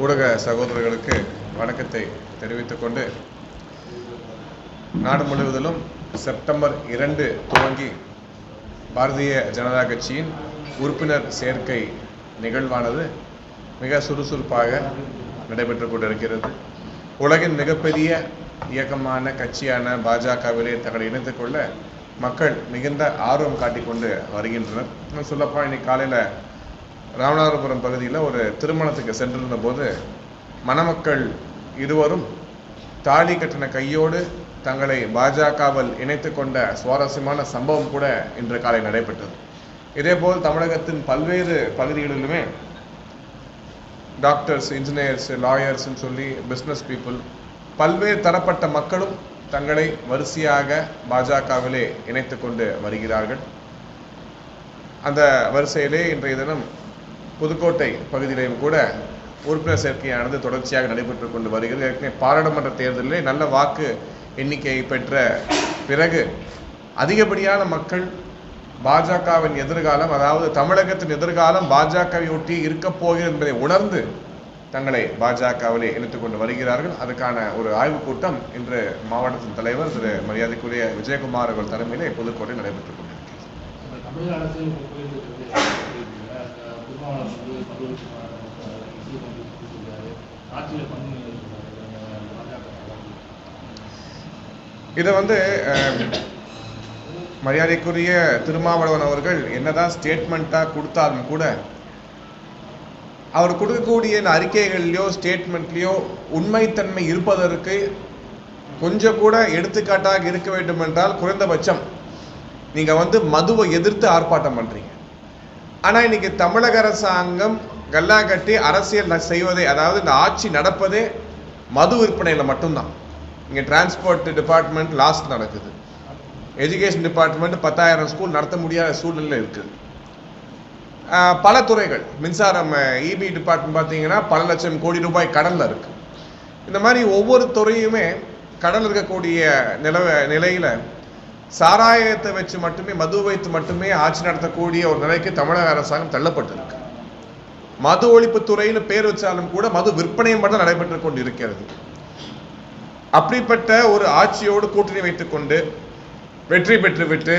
ஊடக சகோதரர்களுக்கு வணக்கத்தை தெரிவித்துக் கொண்டு நாடு முழுவதிலும் செப்டம்பர் இரண்டு துவங்கி பாரதிய ஜனதா கட்சியின் உறுப்பினர் சேர்க்கை நிகழ்வானது மிக சுறுசுறுப்பாக நடைபெற்றுக் கொண்டிருக்கிறது. உலகின் மிகப்பெரிய இயக்கமான கட்சியான பாஜகவிலே தங்களை இணைத்துக் கொள்ள மக்கள் மிகுந்த ஆர்வம் காட்டிக்கொண்டு வருகின்றனர். சொல்லப்பா இன்னைக்கு காலையில் ராமநாதபுரம் பகுதியில் ஒரு திருமணத்துக்கு சென்றிருந்த போது மணமக்கள் இருவரும் தாலி கட்டின கையோடு தங்களை பாஜகவில் இணைத்து கொண்ட சுவாரஸ்யமான சம்பவம் கூட இன்று காலை நடைபெற்றது. இதேபோல் தமிழகத்தின் பல்வேறு பகுதிகளிலுமே டாக்டர்ஸ் இன்ஜினியர்ஸ் லாயர்ஸ்னு சொல்லி பிஸ்னஸ் பீப்புள் பல்வேறு தரப்பட்ட மக்களும் தங்களை வரிசையாக பாஜகவிலே இணைத்து கொண்டு வருகிறார்கள். அந்த வரிசையிலே இன்றைய தினம் புதுக்கோட்டை பகுதியிலையும் கூட உறுப்பினர் சேர்க்கையானது தொடர்ச்சியாக நடைபெற்றுக் கொண்டு வருகிறது. ஏற்கனவே பாராளுமன்ற தேர்தலிலே நல்ல வாக்கு எண்ணிக்கையை பெற்ற பிறகு அதிகப்படியான மக்கள் பாஜகவின் எதிர்காலம் அதாவது தமிழகத்தின் எதிர்காலம் பாஜகவை ஒட்டி இருக்கப் போகிறது என்பதை உணர்ந்து தங்களை பாஜகவிலே இணைத்துக் கொண்டு வருகிறார்கள். அதுக்கான ஒரு ஆய்வுக் கூட்டம் இன்று மாவட்டத்தின் தலைவர் திரு மரியாதைக்குரிய விஜயகுமார் அவர்கள் தலைமையிலே புதுக்கோட்டை நடைபெற்றுக் கொண்டிருக்கிறது இப்ப தமிழக அரசு இப்ப போயிட்டு இருக்கிறது அந்த திருமாவளவன் வந்து ஆட்சியில் பங்கு இதை வந்து மரியாதைக்குரிய திருமாவளவன் அவர்கள் என்னதான் ஸ்டேட்மெண்ட்டாக கொடுத்தாலும் கூட அவர் கொடுக்கக்கூடிய இந்த அறிக்கைகள்லையோ ஸ்டேட்மெண்ட்லேயோ உண்மைத்தன்மை இருப்பதற்கு கொஞ்சம் கூட எடுத்துக்காட்டாக இருக்க வேண்டும் என்றால் குறைந்தபட்சம் நீங்கள் வந்து மதுவை எதிர்த்து ஆர்ப்பாட்டம் பண்ணுறீங்க ஆனால் இன்றைக்கி தமிழக அரசாங்கம் கல்லா கட்டி அரசியல் செய்வதே அதாவது இந்த ஆட்சி நடப்பதே மது விற்பனையில் மட்டும்தான். இங்கே டிரான்ஸ்போர்ட் டிபார்ட்மெண்ட் லாஸ்ட் நடக்குது. எஜுகேஷன் டிபார்ட்மெண்ட் பத்தாயிரம் ஸ்கூல் நடத்த முடியாத சூழ்நிலை இருக்குது பல துறைகள். மின்சாரம் இபி டிபார்ட்மெண்ட் பார்த்தீங்கன்னா பல லட்சம் கோடி ரூபாய் கடலில் இருக்குது இந்த மாதிரி ஒவ்வொரு துறையுமே கடல் இருக்கக்கூடிய நிலவ நிலையில் சாராயத்தை வச்சு மட்டுமே மது வைத்து மட்டுமே ஆட்சி நடத்தக்கூடிய ஒரு நிலைக்கு தமிழக அரசாங்கம் தள்ளப்பட்டிருக்கு. மது ஒழிப்பு துறையில் பேர் வச்சாலும் கூட மது விற்பனை மட்டும் நடைபெற்று கொண்டு இருக்கிறது அப்படிப்பட்ட ஒரு ஆட்சியோடு கூட்டணி வைத்துக்கொண்டு வெற்றி பெற்றுவிட்டு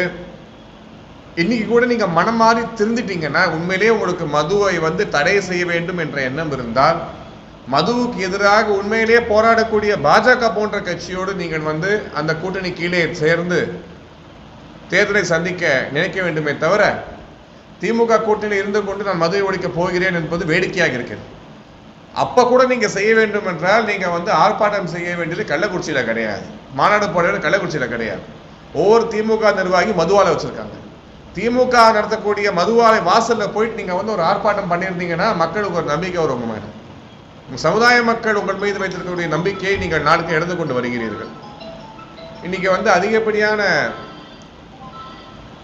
இன்னைக்கு கூட நீங்க மனம் மாறி திருந்திட்டீங்கன்னா உண்மையிலேயே உங்களுக்கு மதுவை வந்து தடை செய்ய வேண்டும் என்ற எண்ணம் இருந்தால் மதுவுக்கு எதிராக உண்மையிலேயே போராடக்கூடிய பாஜக போன்ற கட்சியோடு நீங்கள் வந்து அந்த கூட்டணி கீழே சேர்ந்து தேர்தலை சந்திக்க நினைக்க வேண்டுமே தவிர திமுக கூட்டணியில் இருந்து கொண்டு நான் மதுவை ஒழிக்கப் போகிறேன் என்பது வேடிக்கையாக இருக்கிறது. அப்போ கூட நீங்கள் செய்ய வேண்டும் என்றால் நீங்கள் வந்து ஆர்ப்பாட்டம் செய்ய வேண்டியது கள்ளக்குறிச்சியில் கிடையாது. மாநாடு போடுறது கள்ளக்குறிச்சியில் கிடையாது. ஒவ்வொரு திமுக நிர்வாகி மதுவாலை வச்சுருக்காங்க. திமுக நடத்தக்கூடிய மதுவாலை வாசலில் போயிட்டு நீங்கள் வந்து ஒரு ஆர்ப்பாட்டம் பண்ணியிருந்தீங்கன்னா மக்களுக்கு ஒரு நம்பிக்கை வரும் உங்கள் சமுதாய மக்கள் உங்கள் மீது வைத்திருக்கக்கூடிய நம்பிக்கையை நீங்கள் நாளுக்கு இழந்து கொண்டு வருகிறீர்கள். இன்னைக்கு வந்து அதிகப்படியான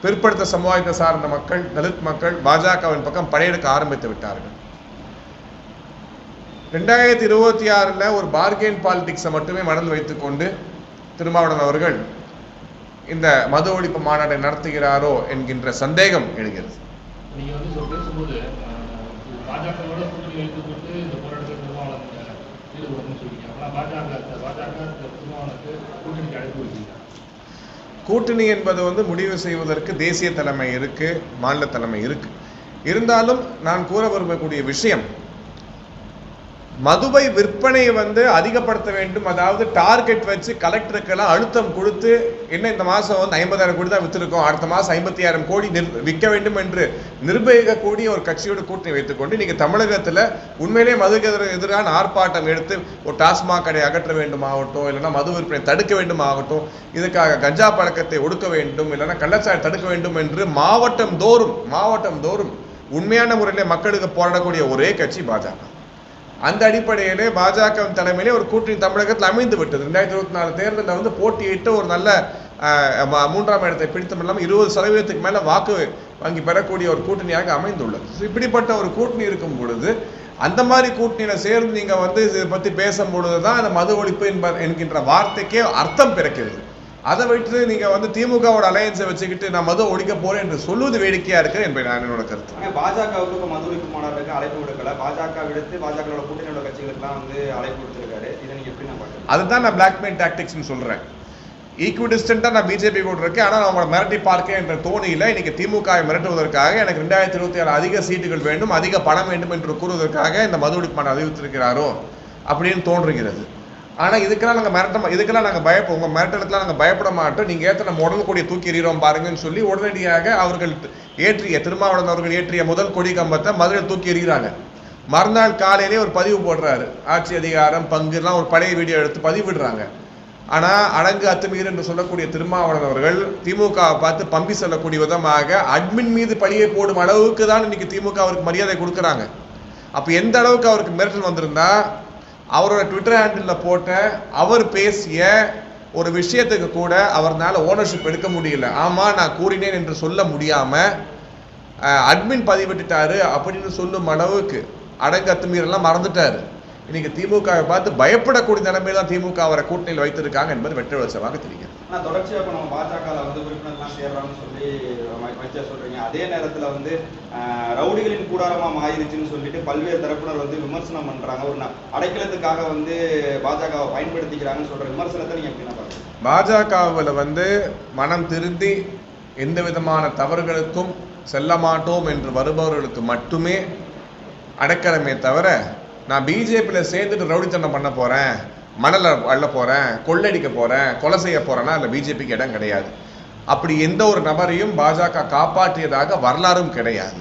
பிற்படுத்த சமுதாயத்தை சார்ந்த மக்கள் தலித் மக்கள் பாஜகவின் பக்கம் படையெடுக்க ஆரம்பித்து விட்டார்கள். ரெண்டாயிரத்தி இருபத்தி ஆறில் ஒரு பார்கெயின் பாலிடிக்ஸை மட்டுமே மனதில் வைத்துக்கொண்டு திருமாவளவன் அவர்கள் இந்த மது ஒழிப்பு மாநாட்டை நடத்துகிறாரோ என்கின்ற சந்தேகம் எழுகிறது நீங்க வந்து சொல் பேசும்போது பாஜகவோட கூட்டணி என்பது வந்து முடிவு செய்வதற்கு தேசிய தலைமை இருக்குது மாநில தலைமை இருக்குது இருந்தாலும் நான் கூற விரும்பக்கூடிய விஷயம் மதுவை விற்பனையை வந்து அதிகப்படுத்த வேண்டும். அதாவது டார்கெட் வச்சு கலெக்டருக்கெல்லாம் அழுத்தம் கொடுத்து என்ன இந்த மாதம் வந்து ஐம்பதாயிரம் கோடி தான் விற்றுருக்கோம் அடுத்த மாதம் ஐம்பத்தி ஆயிரம் கோடி நிர் விற்க வேண்டும் என்று நிர்பயிக்கக்கூடிய ஒரு கட்சியோடு கூட்டணி வைத்துக்கொண்டு இன்றைக்கி தமிழகத்தில் உண்மையிலே மதுக்கு எதிரான ஆர்ப்பாட்டம் எடுத்து ஒரு டாஸ்மாக் கடை அகற்ற வேண்டும் ஆகட்டும் இல்லைன்னா மது விற்பனை தடுக்க வேண்டும் ஆகட்டும் இதுக்காக கஞ்சா பழக்கத்தை ஒடுக்க வேண்டும் இல்லைன்னா கள்ளச்சாயம் தடுக்க வேண்டும் என்று மாவட்டம் தோறும் மாவட்டம் தோறும் உண்மையான முறையில் மக்களுக்கு போராடக்கூடிய ஒரே கட்சி பாஜக. அந்த அடிப்படையிலே பாஜக தலைமையிலே ஒரு கூட்டணி தமிழகத்தில் அமைந்து விட்டது. ரெண்டாயிரத்தி இருபத்தி நாலு தேர்தலில் வந்து போட்டியிட்டு ஒரு நல்ல ம- மூன்றாம் இடத்தை பிடித்தம் இல்லாமல் இருபது சதவீதத்துக்கு மேலே வாக்கு வங்கி பெறக்கூடிய ஒரு கூட்டணியாக அமைந்துள்ளது. இப்படிப்பட்ட ஒரு கூட்டணி இருக்கும் பொழுது அந்த மாதிரி கூட்டணியில சேர்ந்து நீங்கள் வந்து இதை பற்றி பேசும் பொழுது தான் அந்த மது ஒழிப்பு என்ப என்கின்ற வார்த்தைக்கே அர்த்தம் பிறக்கிறது. அதை விட்டு நீங்க வந்து திமுகவோட அலையன்ஸை வச்சுக்கிட்டு நான் மது ஒழிக்க போறேன் என்று சொல்லுவது வேடிக்கையா இருக்கு என்பது நான் என்னோட கருத்து. பாஜகவுக்கு இப்போ மது ஒழிப்பு மாநாட்டுக்கு அழைப்பு விடுக்கல. பாஜக விடுத்து பாஜகவோட கூட்டணியோட கட்சிகளுக்கெல்லாம் வந்து அழைப்பு விடுத்திருக்காரு. இதை நீங்க எப்படி நான் பார்க்குறேன் அதுதான் நான் பிளாக்மெயில் டாக்டிக்ஸ்னு சொல்றேன். ஈக்குவிடிஸ்டண்டா நான் பிஜேபி கூட இருக்கேன் ஆனால் அவங்கள மிரட்டி பார்க்க என்ற தோணியில இன்னைக்கு திமுக வை மிரட்டுவதற்காக எனக்கு ரெண்டாயிரத்தி இருபத்தி ஏழு அதிக சீட்டுகள் வேண்டும் அதிக பணம் வேண்டும் என்று கூறுவதற்காக இந்த மது ஒழிப்பான அறிவித்திருக்கிறாரோ அப்படின்னு தோன்றுகிறது. ஆனால் இதுக்கெல்லாம் நாங்கள் மிரட்ட இதுக்கெல்லாம் நாங்கள் பயப்ப உங்கள் மிரட்டலுக்கெல்லாம் நாங்கள் பயப்பட மாட்டோம். நீங்கள் ஏற்ற நம்ம உடல் கொடியை தூக்கி எறிகிறோம் பாருங்கன்னு சொல்லி உடனடியாக அவர்கள் ஏற்றிய திருமாவளவன் அவர்கள் ஏற்றிய முதல் கொடி கம்பத்தை மதுரையில் தூக்கி எறிகிறாங்க. மறுநாள் காலையிலே ஒரு பதிவு போடுறாரு. ஆட்சி அதிகாரம் பங்குலாம் ஒரு பழைய வீடியோ எடுத்து பதிவிடுறாங்க. ஆனால் அடங்கு அத்துமீர் என்று சொல்லக்கூடிய திருமாவளவன் அவர்கள் திமுகவை பார்த்து பம்பி செல்லக்கூடிய விதமாக அட்மின் மீது பழியை போடும் அளவுக்கு தான் இன்னைக்கு திமுக அவருக்கு மரியாதை கொடுக்குறாங்க. அப்போ எந்த அளவுக்கு அவருக்கு மிரட்டல் வந்திருந்தா அவரோட ட்விட்டர் ஹேண்டில் போட்ட அவர் பேசிய ஒரு விஷயத்துக்கு கூட அவர்னால ஓனர்ஷிப் எடுக்க முடியல. ஆமாம் நான் கூறினேன் என்று சொல்ல முடியாமல் அட்மின் பதிவிட்டுட்டாரு அப்படின்னு சொல்லும் அளவுக்கு அடங்கு அத்துமீறலாம் மறந்துட்டாரு. இன்னைக்கு திமுகவை பார்த்து பயப்படக்கூடிய நிலைமையில தான் திமுக அவரை கூட்டணியில் வைத்திருக்காங்க என்பது வெற்றி வச்சமாக தெரிகிறது. ஆனா தொடர்ச்சியா இப்போ நம்ம பாஜகவில் வந்து உறுப்பினர்லாம் சேர்றாங்கன்னு சொல்லி அமை- அமைச்சர் சொல்றீங்க. அதே நேரத்துல வந்து ரவுடிகளின் கூடாரமா மாறிடுச்சுன்னு சொல்லிட்டு பல்வேறு தரப்பினர் வந்து விமர்சனம் பண்றாங்க. ஒரு அடைக்கலத்துக்காக வந்து பாஜகவை பயன்படுத்திக்கிறாங்கன்னு சொல்ற விமர்சனத்தை நீங்க எப்படி பார்க்குறீங்க? பாஜகவில் வந்து மனம் திருந்தி எந்த விதமான தவறுகளுக்கும் செல்ல மாட்டோம் என்று வருபவர்களுக்கு மட்டுமே அடைக்கலமே தவிர நான் பிஜேபியில் சேர்ந்துட்டு ரவுடித்தனம் பண்ண போகிறேன் மணலை அள்ள போகிறேன் கொள்ளடிக்க போகிறேன் கொலை செய்ய போறேன்னா அதில் பிஜேபிக்கு இடம் கிடையாது. அப்படி எந்த ஒரு நபரையும் பாஜக காப்பாற்றியதாக வரலாறும் கிடையாது.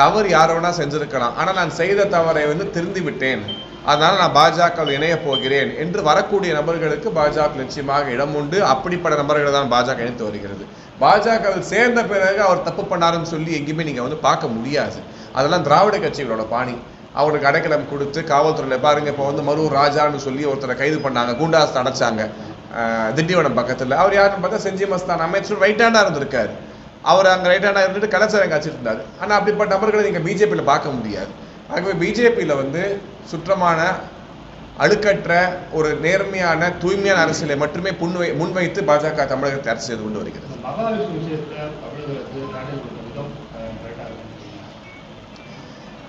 தவறு யார் வேணா செஞ்சிருக்கலாம். ஆனால் நான் செய்த தவறை வந்து திருந்தி விட்டேன். அதனால் நான் பாஜக இணைய போகிறேன் என்று வரக்கூடிய நபர்களுக்கு பாஜக நிச்சயமாக இடம் உண்டு. அப்படிப்பட்ட நபர்களை தான் பாஜக இணைத்து வருகிறது. பாஜக சேர்ந்த பிறகு அவர் தப்பு பண்ணாருன்னு சொல்லி எங்கேயுமே நீங்கள் வந்து பார்க்க முடியாது. அதெல்லாம் திராவிட கட்சிகளோட பாணி. அவருக்கு அடைக்கலம் கொடுத்து காவல்துறையில் பாருங்க இப்போ வந்து மரு ராஜான்னு சொல்லி ஒருத்தரை கைது பண்ணாங்க குண்டாஸ் அடைச்சாங்க. திண்டிவனம் பக்கத்தில். அவர் யாருன்னு பார்த்தா செஞ்சி மஸ்தான். அமைச்சர் ரைட் ஹேண்டாக இருந்திருக்காரு. அவர் அங்கே ரைட் ஹேண்டாக இருந்துட்டு கலாச்சாரம் காய்ச்சிட்டு இருந்தார். ஆனால் அப்படிப்பட்ட நபர்களை நீங்கள் பிஜேபியில் பார்க்க முடியாது. ஆகவே பிஜேபியில் வந்து சுற்றமான அழுக்கற்ற ஒரு நேர்மையான தூய்மையான அரசியலை மட்டுமே முன்வை முன்வைத்து பாஜக தமிழகத்தை அரசு செய்து கொண்டு வருகிறது இந்த மகாவிஷ்ணு விஷயத்துல தமிழகத்துக்கு தடை கொடுத்த விதம் கரெக்டாக இருக்கு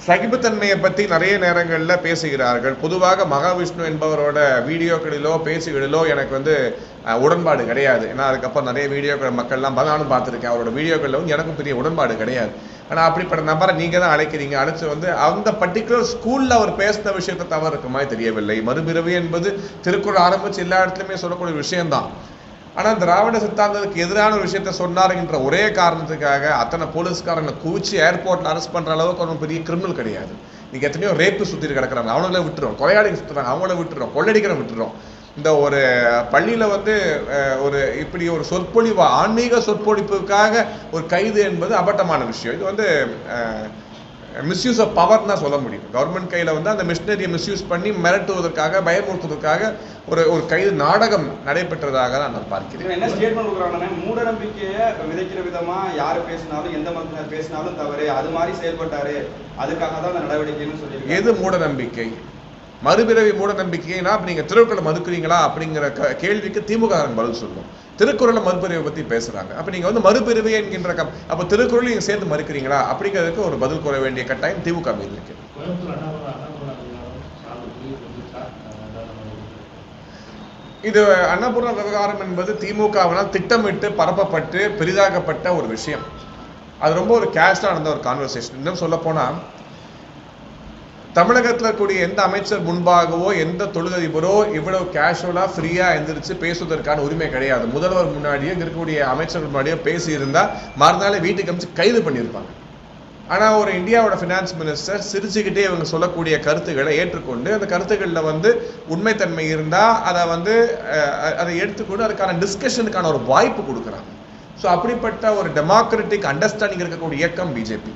சகிப்புத்தன்மையை பற்றி நிறைய நேரங்களில் பேசுகிறார்கள். பொதுவாக மகாவிஷ்ணு என்பவரோட வீடியோக்களிலோ பேசுகளிலோ எனக்கு வந்து உடன்பாடு கிடையாது. ஏன்னா அதுக்கப்புறம் நிறைய வீடியோக்கள் மக்கள்லாம் பா- நானும் பார்த்துருக்கேன். அவரோட வீடியோக்களில் வந்து எனக்கும் பெரிய உடன்பாடு கிடையாது. ஆனால் அப்படிப்பட்ட நபரை நீங்கள் தான் அழைக்கிறீங்க. அழைச்சி வந்து அந்த பர்டிகுலர் ஸ்கூலில் அவர் பேசின விஷயத்தை தவறு இருக்க மாதிரி தெரியவில்லை. மறுபிறவி என்பது திருக்குறள் ஆரம்பித்து எல்லா இடத்துலையுமே சொல்லக்கூடிய விஷயம்தான். ஆனால் திராவிட சித்தாந்தத்துக்கு எதிரான ஒரு விஷயத்த சொன்னாருங்கிற ஒரே காரணத்துக்காக அத்தனை போலீஸ்காரங்களை குவிச்சு ஏர்போர்ட்டில் அரெஸ்ட் பண்ணுற அளவுக்கு ஒரு பெரிய கிரிமினல் கிடையாது. நீங்கள் எத்தனையோ ரேப்பு சுற்றிட்டு கிடக்கிறாங்க. அவங்கள விட்டுருவோம் கொலையாளிங்க சுற்றுறாங்க அவங்கள விட்டுறோம். கொள்ளடிக்கிற விட்டுறோம். இந்த ஒரு பள்ளியில் வந்து ஒரு இப்படி ஒரு சொற்பொழிவு ஆன்மீக சொற்பொழிப்புக்காக ஒரு கைது என்பது அபட்டமான விஷயம். இது வந்து மிஸ்யூஸ் ஆஃப் பவர் தான் சொல்ல முடியும். கவர்மெண்ட் கையில வந்து அந்த மிஷினரியை மிஸ்யூஸ் பண்ணி மிரட்டுவதற்காக பயமுறுத்துவதற்காக ஒரு ஒரு கைது நாடகம் நடைபெற்றதாக தான் நான் பார்க்கிறேன். என்ன ஸ்டேட்மெண்ட் கொடுக்குறாங்கன்னா மூட நம்பிக்கையை விதைக்கிற விதமா யாரு பேசினாலும் எந்த மதத்தினர் பேசினாலும் தவறு அது மாதிரி செயல்பட்டாரு. அதுக்காக தான் அந்த நடவடிக்கைன்னு சொல்லியிருக்காங்க. எது மூட நம்பிக்கை மறுபிறவி மூட நம்பிக்கைனா அப்ப நீங்க திருக்குறளை மறுக்கிறீங்களா அப்படிங்கிற க- கேள்விக்கு திமுக பதில் சொல்லும். திருக்குறளை மறுபிறவை பத்தி பேசுறாங்க. அப்ப நீங்க வந்து மறுபிறவி என்கின்ற கம் அப்ப திருக்குறள் நீங்க சேர்ந்து மறுக்கிறீங்களா? அப்படிங்கிறதுக்கு ஒரு பதில் கூற வேண்டிய கட்டாயம் திமுக மீது இருக்கு. இது. அன்னபூர்ணா விவகாரம் என்பது திமுகவினால் திட்டமிட்டு பரப்பப்பட்டு பெரிதாக்கப்பட்ட ஒரு விஷயம். அது ரொம்ப ஒரு கேஷ்டாக நடந்த ஒரு கான்வர்சேஷன் இன்னும் சொல்ல போனா தமிழகத்தில் இருக்கக்கூடிய எந்த அமைச்சர் முன்பாகவோ எந்த தொழிலதிபரோ இவ்வளவு கேஷுவலா ஃப்ரீயா எந்திரிச்சு பேசுவதற்கான உரிமை கிடையாது. முதல்வர் முன்னாடியே இங்க இருக்கக்கூடிய அமைச்சர்கள் முன்னாடியே பேசியிருந்தா மறுநாளே வீட்டுக்கு அமைச்சு கைது பண்ணியிருப்பாங்க. ஆனா ஒரு இந்தியாவோட ஃபினான்ஸ் மினிஸ்டர் சிரிச்சுக்கிட்டே இவங்க சொல்லக்கூடிய கருத்துக்களை ஏற்றுக்கொண்டு அந்த கருத்துக்கள்ல வந்து உண்மைத்தன்மை இருந்தா அதை வந்து அதை எடுத்துக்கொண்டு அதுக்கான டிஸ்கஷனுக்கான ஒரு வாய்ப்பு கொடுக்குறாங்க. ஸோ அப்படிப்பட்ட ஒரு டெமோக்ராட்டிக் அண்டர்ஸ்டாண்டிங் இருக்கக்கூடிய இயக்கம் பிஜேபி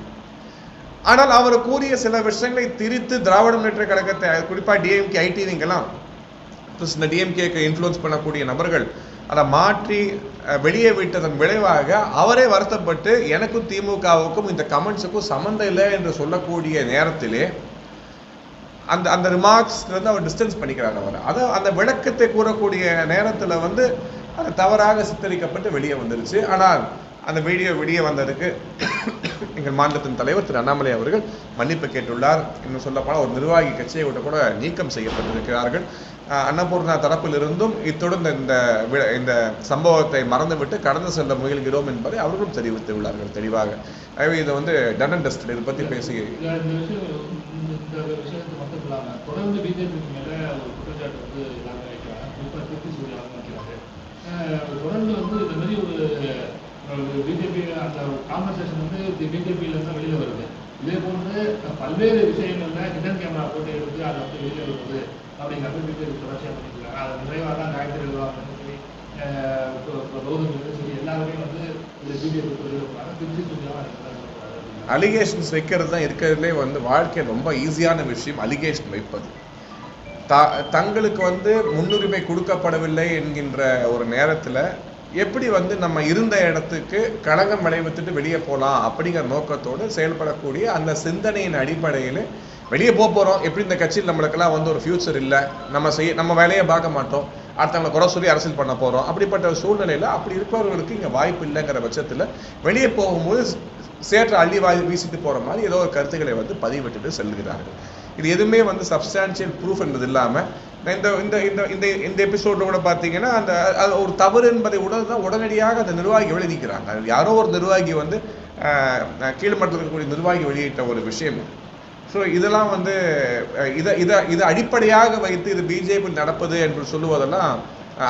ஆனால் அவர் கூறிய சில விஷயங்களை திரித்து திராவிட முன்னேற்ற கழகத்தை குறிப்பாக டிஎம்கே ஐடிவிங்கெல்லாம் இந்த டிஎம்கேக்கு இன்ஃப்ளூயன்ஸ் பண்ணக்கூடிய நபர்கள் அதை மாற்றி வெளியே விட்டதன் விளைவாக அவரே வருத்தப்பட்டு எனக்கும் திமுகவுக்கும் இந்த கமெண்ட்ஸுக்கும் சம்மந்தம் இல்லை என்று சொல்லக்கூடிய நேரத்திலே அந்த அந்த ரிமார்க்ஸ்லேருந்து அவர் டிஸ்டன்ஸ் பண்ணிக்கிறார் அவர். அதை அந்த விளக்கத்தை கூறக்கூடிய நேரத்தில் வந்து அது தவறாக சித்தரிக்கப்பட்டு வெளியே வந்துருச்சு. ஆனால் அந்த வீடியோ வெளியே வந்ததுக்கு எங்கள் மாநிலத்தின் தலைவர் திரு அண்ணாமலை அவர்கள் மன்னிப்பு கேட்டுள்ளார். இன்னும் சொல்லப்போனால் ஒரு நிர்வாகி கட்சியை விட்டு கூட நீக்கம் செய்யப்பட்டிருக்கிறார்கள். அன்னபூர்ணா தரப்பிலிருந்தும் இத்துடன் இந்த இந்த சம்பவத்தை மறந்துவிட்டு கடந்து செல்ல முயல்கிறோம் என்பதை அவர்களும் தெரிவித்துள்ளார்கள் தெளிவாக. எனவே இது வந்து டன் அண்ட் டஸ்ட் இதை பற்றி பேசி தொடர்ந்து பிஜேபி அந்த கான்வர்சேஷன் வந்து பிஜேபியில தான் வெளியில வருது. இதே போன்று பல்வேறு விஷயங்கள்ல ஹிடன் கேமரா போட்டு எடுத்து அதை வந்து வெளியில வருது. அப்படிங்கிறது பிஜேபி தொடர்ச்சியா பண்ணிக்கிறாங்க அது நிறைவாக தான் காயத்ரி நிர்வாகம் சரி கௌதம் சரி எல்லாருமே வந்து இந்த பிஜேபி சொல்லியிருப்பாங்க. திருச்சி சொல்லியாக அலிகேஷன்ஸ் வைக்கிறது தான் இருக்கிறதுலே வந்து வாழ்க்கை ரொம்ப ஈஸியான விஷயம் அலிகேஷன் வைப்பது. த தங்களுக்கு வந்து முன்னுரிமை கொடுக்கப்படவில்லை என்கின்ற ஒரு நேரத்தில் எப்படி வந்து நம்ம இருந்த இடத்துக்கு களங்கம் விளைவித்துட்டு வெளியே போகலாம் அப்படிங்கிற நோக்கத்தோடு செயல்படக்கூடிய அந்த சிந்தனையின் அடிப்படையில் வெளியே போக போகிறோம் எப்படி இந்த கட்சியில் நம்மளுக்கெல்லாம் வந்து ஒரு ஃபியூச்சர் இல்லை. நம்ம செய்ய நம்ம வேலையை பார்க்க மாட்டோம். அடுத்தவங்களை குறை சொல்லி அரசியல் பண்ண போகிறோம் அப்படிப்பட்ட சூழ்நிலையில் அப்படி இருப்பவர்களுக்கு இங்கே வாய்ப்பு இல்லைங்கிற பட்சத்தில் வெளியே போகும்போது சேற்ற அள்ளி வாய் வீசிட்டு போகிற மாதிரி ஏதோ ஒரு கருத்துக்களை வந்து பதிவிட்டுட்டு செல்கிறார்கள். இது எதுவுமே வந்து சப்ஸ்டான்ஷியல் ப்ரூஃப் என்பது இல்லாமல் இந்த இந்த இந்த இந்த இந்த எபிசோடில் கூட பார்த்தீங்கன்னா அந்த அது ஒரு தவறு என்பதை உடனே தான் உடனடியாக அந்த நிர்வாகி வெளியிக்கிறாங்க அது யாரோ ஒரு நிர்வாகி வந்து கீழ்மட்டத்தில் இருக்கக்கூடிய நிர்வாகி வெளியிட்ட ஒரு விஷயம். ஸோ இதெல்லாம் வந்து இதை இதை இதை அடிப்படையாக வைத்து இது பிஜேபி நடப்பது என்று சொல்லுவதெல்லாம்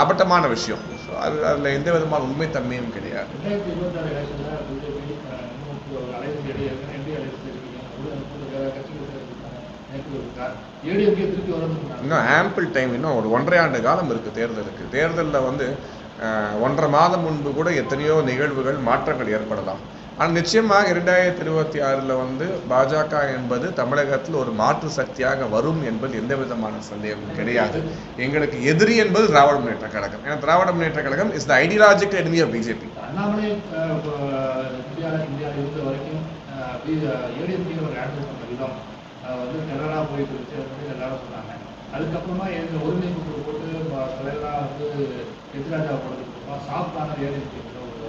அபட்டமான விஷயம். ஸோ அது அதில் எந்த விதமான உண்மைத்தன்மையும் கிடையாது ரெண்டாயிரத்தி இருபத்தாறு எலெக்ஷன்ல பிஜேபி இன்னும் ஒரு அலைவன் இடையே என்டி அலைவன் இருக்கீங்க கூட வேற கட்சிகள் இருக்காங்க நேற்று இருக்கார் ஏடிஎம்கே திருப்பி வரணும் இன்னும் ஆம்பிள் டைம் இன்னும் ஒரு ஒன்றரை ஆண்டு காலம் இருக்குது தேர்தலுக்கு தேர்தலில் வந்து ஒன்றரை மாதம் முன்பு கூட எத்தனையோ நிகழ்வுகள் மாற்றங்கள் ஏற்படலாம் ஆனால் நிச்சயமாக இரண்டாயிரத்தி இருபத்தி ஆறில் வந்து பாஜக என்பது தமிழகத்தில் ஒரு மாற்று சக்தியாக வரும் என்பது எந்த விதமான சந்தேகமும் கிடையாது எங்களுக்கு எதிரி என்பது திராவிட முன்னேற்ற கழகம் ஏன்னா Dravida Munnetra Kazhagam is the ideological enemy of BJP Annamalai வந்து கனடா போயிட்டு இருந்துச்சு அப்படின்னு எல்லாரும் சொன்னாங்க. அதுக்கப்புறமா எங்க ஒருங்கிணைப்பு குழு போட்டு தலைவராக வந்து எதிராஜா போனதுக்கு சாஃப்டான ஏடிஎம்கே ஒரு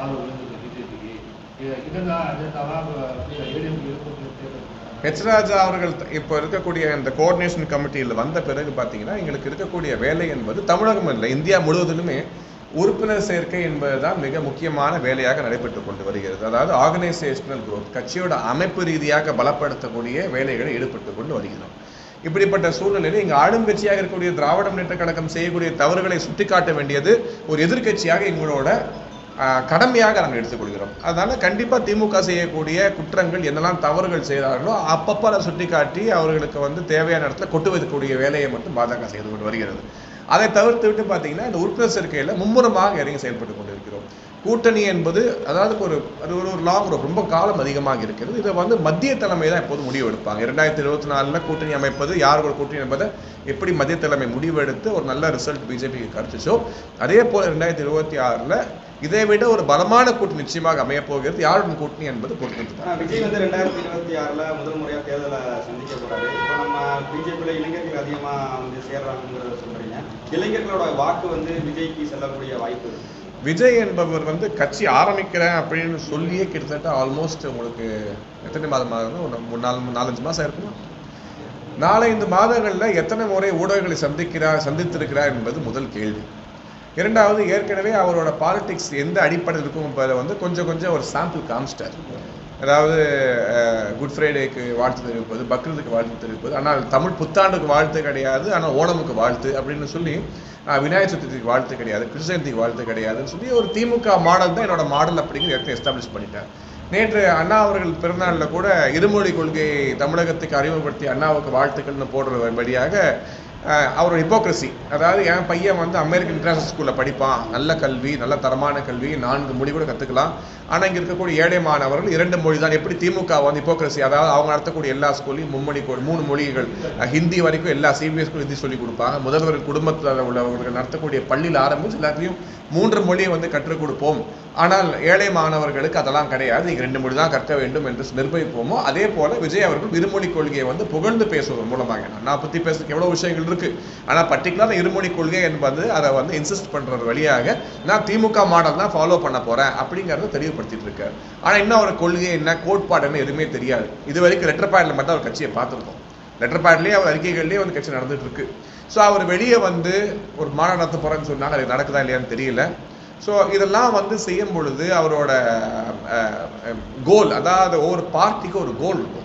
ஆறு விழுந்தது பிஜேபிக்கு இதெல்லாம் அஜெண்டாவாக ஏடிஎம்கே போட்டு தேர்தல் அவர்கள் இப்போ இருக்கக்கூடிய இந்த கோஆர்டினேஷன் கமிட்டியில் வந்த பிறகு பார்த்தீங்கன்னா எங்களுக்கு இருக்கக்கூடிய வேலை என்பது தமிழகம் இல்லை இந்தியா முழுவதிலுமே உறுப்பினர் சேர்க்கை என்பதுதான் மிக முக்கியமான வேலையாக நடைபெற்று கொண்டு வருகிறது. அதாவது ஆர்கனைசேஷனல் குரோத் கட்சியோட அமைப்பு ரீதியாக பலப்படுத்தக்கூடிய வேலைகளை ஈடுபட்டு கொண்டு வருகிறோம். இப்படிப்பட்ட சூழ்நிலையில் இங்கு ஆளும் கட்சியாக இருக்கக்கூடிய திராவிட முன்னேற்ற கழகம் செய்யக்கூடிய தவறுகளை சுட்டிக்காட்ட வேண்டியது ஒரு எதிர்க்கட்சியாக எங்களோட கடமையாக நாங்கள் எடுத்துக்கொள்கிறோம் அதனால கண்டிப்பாக திமுக செய்யக்கூடிய குற்றங்கள் என்னெல்லாம் தவறுகள் செய்தார்களோ அப்பப்போ அதை சுட்டிக்காட்டி அவர்களுக்கு வந்து தேவையான இடத்துல கொட்டு வைக்கக்கூடிய வேலையை மட்டும் பாஜக செய்து கொண்டு வருகிறது. அதை தவிர்த்து விட்டு பார்த்தீங்கன்னா இந்த உறுப்பினர் சேர்க்கையில் மும்முரமாக இறங்கி செயல்பட்டு கொண்டிருக்கிறோம். கூட்டணி என்பது அதாவது ஒரு அது ஒரு ஒரு லாங் ரொம்ப காலம் அதிகமாக இருக்கிறது. இதை வந்து மத்திய தலைமை தான் எப்போது முடிவு எடுப்பாங்க. இரண்டாயிரத்தி இருபத்தி நாலில் கூட்டணி அமைப்பது யார் ஒரு கூட்டணி என்பதை எப்படி மத்திய தலைமை முடிவெடுத்து ஒரு நல்ல ரிசல்ட் பிஜேபிக்கு கிடச்சிச்சோ அதே போல் ரெண்டாயிரத்தி இருபத்தி ஆறில் இதை விட ஒரு பலமான கூட்டணி நிச்சயமாக அமையப் போகிறது யாருடன் கூட்டணி என்பது பொறுத்து விஜய் வந்து ரெண்டாயிரத்தி இருபத்தி ஆறுல முதல் முறையா தேர்தலை சந்திக்க போறாரு இப்போ நம்ம பிஜேபியில இளைஞர்கள் அதிகமா வந்து சேர்றாங்கிறத சொல்றீங்க. இளைஞர்களோட வாக்கு வந்து விஜய்க்கு செல்லக்கூடிய வாய்ப்பு. விஜய் என்பவர் வந்து கட்சி ஆரம்பிக்கிறேன் அப்படின்னு சொல்லியே கிட்டத்தட்ட ஆல்மோஸ்ட் உங்களுக்கு எத்தனை மாதம் ஆகுது ஒரு நாலு நாலஞ்சு மாதம் இருக்குமா நாலஞ்சு மாதங்களில் எத்தனை முறை ஊடகங்களை சந்திக்கிறார் சந்தித்திருக்கிறார் என்பது முதல் கேள்வி. இரண்டாவது ஏற்கனவே அவரோட பாலிடிக்ஸ் எந்த அடிப்படையில் இருக்கும் என்பதை வந்து கொஞ்சம் கொஞ்சம் ஒரு சாம்பிள் காமிச்சிட்டார். அதாவது குட் ஃப்ரைடேக்கு வாழ்த்து தெரிவிப்பது பக்ரீதுக்கு வாழ்த்து தெரிவிப்பது ஆனால் தமிழ் புத்தாண்டுக்கு வாழ்த்து கிடையாது ஆனால் ஓணமுக்கு வாழ்த்து அப்படின்னு சொல்லி விநாயகர் சதுர்த்திக்கு வாழ்த்து கிடையாது கிருஷ்ண ஜெயந்திக்கு வாழ்த்து கிடையாதுன்னு சொல்லி ஒரு திமுக மாடல் தான் என்னோட மாடல் அப்படிங்கிற இடத்தை எஸ்டாப்ளிஷ் பண்ணிட்டேன் நேற்று அண்ணா அவர்கள் பிறந்தநாளில் கூட இருமொழி கொள்கையை தமிழகத்துக்கு அறிமுகப்படுத்தி அண்ணாவுக்கு வாழ்த்துக்கள்னு போடுறபடியாக வழியாக அவரோட ஹிப்போக்ரஸி அதாவது என் பையன் வந்து அமெரிக்கன் இன்டர்நேஷனல் ஸ்கூலில் படிப்பான். நல்ல கல்வி நல்ல தரமான கல்வி நான்கு மொழி கூட கற்றுக்கலாம் ஆனால் இங்கே இருக்கக்கூடிய ஏழை மாணவர்கள் இரண்டு மொழி தான். எப்படி திமுக வந்து ஹிப்போக்ரஸி அதாவது அவங்க நடத்தக்கூடிய எல்லா ஸ்கூல்லையும் மும்மொழி மூணு மொழிகள். ஹிந்தி வரைக்கும் எல்லா சிபிஎஸ் ஸ்கூல் ஹிந்தி சொல்லி கொடுப்பாங்க. முதல்வர் குடும்பத்தில் உள்ளவர்கள் நடத்தக்கூடிய பள்ளியில் ஆரம்பிச்சு எல்லாத்தையும் மூன்று மொழியை வந்து கற்றுக் கொடுப்போம். ஆனால் ஏழை மாணவர்களுக்கு அதெல்லாம் கிடையாது. நீங்க ரெண்டு மொழி தான் கற்க வேண்டும் என்று நிர்வகிப்போமோ அதே போல விஜய் அவர்கள் இருமொழி கொள்கையை வந்து புகழ்ந்து பேசுவதன் மூலமாக. நான் பற்றி பேசுறதுக்கு எவ்வளோ விஷயங்கள் இருக்கு. ஆனா பர்டிகுலர் இருமொழி கொள்கை என்பது அதை வந்து இன்சிஸ்ட் பண்றது வழியாக நான் திமுக மாடல் தான் ஃபாலோ பண்ண போறேன் அப்படிங்கறத தெளிவுபடுத்திட்டு இருக்காரு. ஆனா இன்னும் அவர் கொள்கை என்ன கோட்பாடு என்ன எதுவுமே தெரியாது. இது வரைக்கும் லெட்டர் பேட்ல மட்டும் அவர் கட்சியை பார்த்துருக்கோம். லெட்டர் பேட்லயே அவர் அறிக்கைகள்லயே வந்து கட்சி நடந்துட்டு இருக்கு. ஸோ அவர் வெளியே வந்து ஒரு மாநாடு நடத்த போறேன்னு சொன்னாங்க அது நடக்குதா இல்லையான்னு தெரியல. ஸோ இதெல்லாம் வந்து செய்யும் பொழுது அவரோட கோல் அதாவது ஒவ்வொரு பார்ட்டிக்கு ஒரு கோல் இருக்கும்.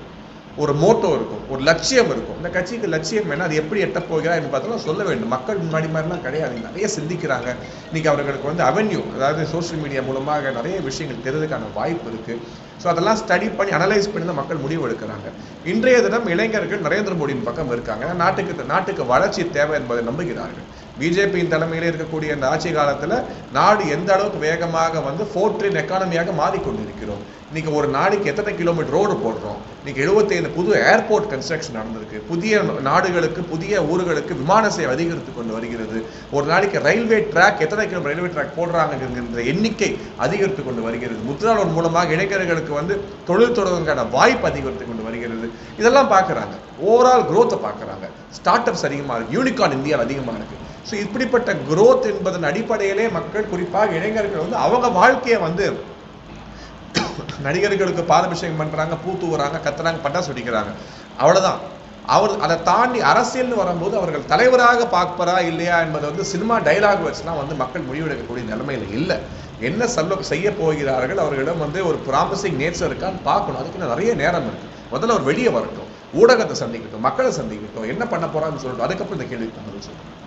ஒரு மோட்டோ இருக்கும் ஒரு லட்சியம் இருக்கும். இந்த கட்சிக்கு லட்சியம் என்ன? அது எப்படி எட்ட போகிறா என்று பார்த்தோம்னா சொல்ல வேண்டும். மக்கள் முன்னாடி மாதிரிலாம் கிடையாது. நிறைய சிந்திக்கிறாங்க. இன்னைக்கு அவர்களுக்கு வந்து அவென்யூ அதாவது சோஷியல் மீடியா மூலமாக நிறைய விஷயங்கள் தெரிவதற்கான வாய்ப்பு இருக்குது ஸோ அதெல்லாம் ஸ்டடி பண்ணி அனலைஸ் பண்ணி தான் மக்கள் முடிவு எடுக்கிறாங்க. இன்றைய தினம் இளைஞர்கள் நரேந்திர மோடியின் பக்கம் இருக்காங்க. நாட்டுக்கு நாட்டுக்கு வளர்ச்சி தேவை என்பதை நம்புகிறார்கள். பிஜேபியின் தலைமையில் இருக்கக்கூடிய இந்த ஆட்சி காலத்தில் நாடு எந்த அளவுக்கு வேகமாக வந்து ஃபோர்ட்ரின் எக்கானமியாக மாறிக்கொண்டிருக்கிறோம். இன்னைக்கு ஒரு நாளைக்கு எத்தனை கிலோமீட்டர் ரோடு போடுறோம்? இன்னைக்கு 75 புது ஏர்போர்ட் கன்ஸ்ட்ரக்ஷன் நடந்திருக்கு. புதிய நாடுகளுக்கு புதிய ஊர்களுக்கு விமான சேவை அதிகரித்து கொண்டு வருகிறது. ஒரு நாளைக்கு ரயில்வே ட்ராக் எத்தனை கிலோமீட்டர் ரயில்வே ட்ராக் போடுறாங்க எண்ணிக்கை அதிகரித்து கொண்டு வருகிறது. முத்ரா லோன் மூலமாக இளைஞர்களுக்கு வந்து தொழில் தொடங்குவதற்கான வாய்ப்பு அதிகரித்து கொண்டு வருகிறது. இதெல்லாம் பார்க்குறாங்க. ஓவரால் குரோத்தை பார்க்குறாங்க. ஸ்டார்ட் அப்ஸ் அதிகமாக இருக்குது யூனிகார்ன் இந்தியாவில் அதிகமாக இருக்குது ஸோ இப்படிப்பட்ட குரோத் என்பதன் அடிப்படையிலே மக்கள் குறிப்பாக இளைஞர்கள் வந்து அவங்க வாழ்க்கையை வந்து நடிகர்களுக்கு பாதபிஷேகம் பண்ணுறாங்க பூ தூவுறாங்க கத்துறாங்க பட்டாசு வெடிக்கிறாங்க. அவ்வளோதான் அவர் அதை தாண்டி அரசியல்னு வரும்போது அவர்கள் தலைவராக பார்ப்பரா இல்லையா என்பதை வந்து சினிமா டைலாக் வச்சுலாம் வந்து மக்கள் முடிவெடுக்கக்கூடிய நிலைமையில் இல்லை. என்ன சொல்ல செய்ய போகிறார்கள் அவர்களிடம் வந்து ஒரு ப்ராமிசிங் நேச்சர் இருக்கான்னு பார்க்கணும். அதுக்கு நிறைய நேரம் இருக்கு. முதல்ல அவர் வெளியே வரட்டும். ஊடகத்தை சந்திக்கட்டும் மக்களை சந்திக்கட்டும். என்ன பண்ண போறான்னு சொல்லட்டும் அதுக்கப்புறம் இந்த கேள்விக்கு பதில் சொல்லணும்